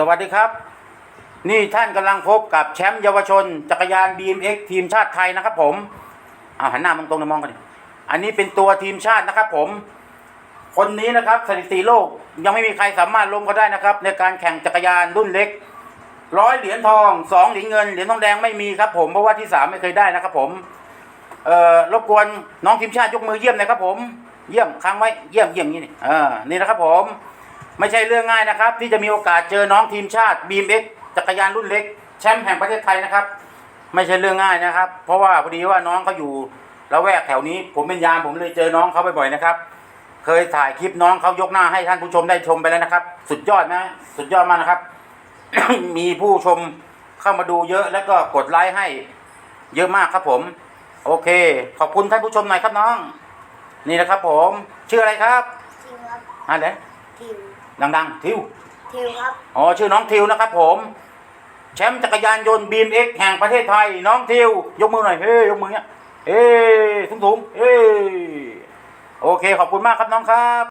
สวัสดีครับ นี่ท่านกำลังพบกับแชมป์เยาวชน จักรยาน BMX ทีมชาติไทยนะครับ ผมเอาหันหน้ามาตรงนะมองกันดิอันนี้เป็นตัวทีมชาตินะครับ ผม คนนี้นะครับสถิติโลกยังไม่มีใครสามารถลงเขาได้นะครับ ในการแข่งจักรยานรุ่นเล็กร้อยเหรียญทองสองเหรียญเงินเหรียญทองแดงไม่มีครับ ผมเพราะว่าที่สามไม่เคยได้นะครับ ผมเอ่อรบกวนน้องทีมชาติยกมือเยี่ยมนะครับ ผม เยี่ยมค้างไว้เยี่ยมเยี่ยมนี่นี่เออนี่นะครับ ผม ไม่ใช่เรื่องง่ายนะครับ ที่จะมีโอกาสเจอน้องทีมชาติ BMX จักรยานรุ่นเล็ก แชมป์แห่งประเทศไทยนะครับ ไม่ใช่เรื่องง่ายนะครับ เพราะว่าพอดีว่าน้องเขาอยู่ละแวกแถวนี้ ผมเป็นยามผมเลยเจอน้องเขาบ่อยๆนะครับ เคยถ่ายคลิปน้องเขายกหน้าให้ท่านผู้ชมได้ชมไปแล้วนะครับ สุดยอดนะสุดยอดมากนะครับ มีผู้ชมเข้ามาดูเยอะแล้วก็กดไลค์ให้ เยอะมากครับผม โอเค ขอบคุณท่านผู้ชมหน่อยครับน้อง นี่นะครับผมชื่ออะไรครับทิวครับอะไร ทิวดังๆ ทิว ทิวครับ อ๋อ ชื่อน้องทิวนะครับผม แชมป์จักรยานยนต์ BMX แห่งประเทศไทย น้องทิว ยกมือหน่อย เฮ้ย ยกมือเนี้ยเฮ้ยสูงๆเฮ้ยโอเค ขอบคุณมากครับน้องครับ